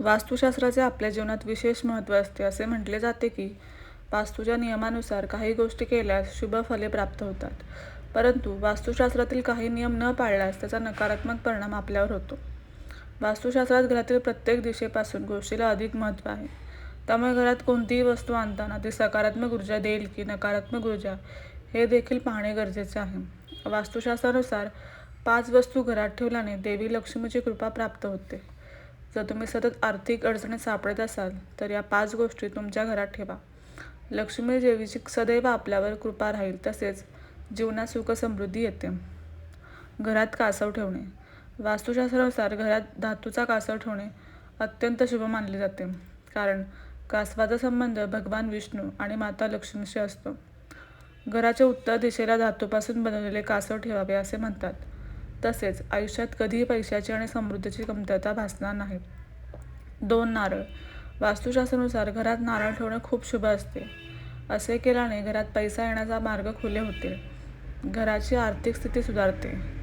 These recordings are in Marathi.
वास्तुशास्त्राचे आपल्या जीवनात विशेष महत्त्व असते असे म्हटले जाते की वास्तूच्या नियमानुसार काही गोष्टी केल्यास शुभ फले प्राप्त होतात. परंतु वास्तुशास्त्रातील काही नियम न पाळल्यास त्याचा नकारात्मक परिणाम आपल्यावर होतो. वास्तुशास्त्रात घरातील प्रत्येक दिशेपासून गोष्टीला अधिक महत्त्व आहे. त्यामुळे घरात कोणतीही वस्तू आणताना ती सकारात्मक ऊर्जा देईल की नकारात्मक ऊर्जा हे देखील पाहणे गरजेचे आहे. वास्तुशास्त्रानुसार पाच वस्तू घरात ठेवल्याने देवी लक्ष्मीची कृपा प्राप्त होते. जर तुम्ही सतत आर्थिक अडचणीत सापडत असाल तर या पाच गोष्टी तुमच्या घरात ठेवा. लक्ष्मी देवीची सदैव आपल्यावर कृपा राहील तसेच जीवनात सुख समृद्धी येते. घरात कासव ठेवणे. वास्तुशास्त्रानुसार घरात धातूचा कासव ठेवणे अत्यंत शुभ मानले जाते कारण कासवाचा संबंध भगवान विष्णू आणि माता लक्ष्मीशी असतो. घराच्या उत्तर दिशेला धातूपासून बनवलेले कासव ठेवावे असे म्हणतात. तसेच आयुष्यात कधीही पैशाची आणि समृद्धीची कमतरता भासणार नाही. दोन नारळ. वास्तुशास्त्रानुसार घरात नारळ ठेवणे खूप शुभ असते. असे केल्याने घरात पैसा येण्याचा मार्ग खुले होते घराची आर्थिक स्थिती सुधारते.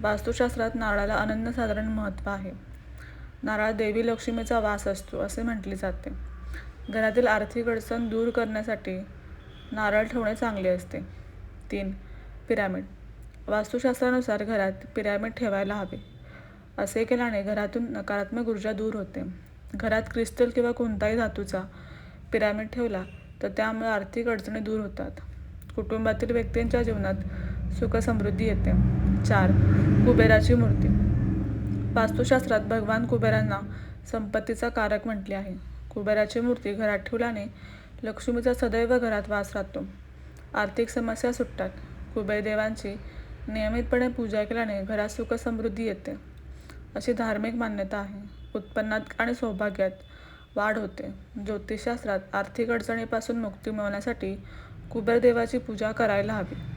वास्तुशास्त्रात नारळाला अनन्यसाधारण महत्त्व आहे. नारळ देवी लक्ष्मीचा वास असतो असे म्हटले जाते. घरातील आर्थिक अडचण दूर करण्यासाठी नारळ ठेवणे चांगले असते. तीन पिरामिड. वास्तुशास्त्रानुसार घरात पिरॅमिड ठेवायला हवे असे केल्याने घरातून नकारात्मक ऊर्जा दूर होते. घरात क्रिस्टल किंवा कोणताही धातूचा पिरॅमिड ठेवला तर त्यामुळे आर्थिक अडचणी दूर होतात. कुटुंबातील व्यक्तींच्या जीवनात सुखसमृद्धी येते. चार कुबेराची मूर्ती. वास्तुशास्त्रात भगवान कुबेरांना संपत्तीचा कारक म्हटले आहे. कुबेराची मूर्ती घरात ठेवल्याने लक्ष्मीचा सदैव घरात वास राहतो. आर्थिक समस्या सुटतात. कुबेरदेवांची नियमितपणे पूजा केल्याने घरात सुखसमृद्धी येते. अशी धार्मिक मान्यता आहे. उत्पन्नात आणि सौभाग्यात वाढ होते. ज्योतिषशास्त्रात आर्थिक अडचणीपासून मुक्ती मिळवण्यासाठी कुबेरदेवाची पूजा करायला हवी.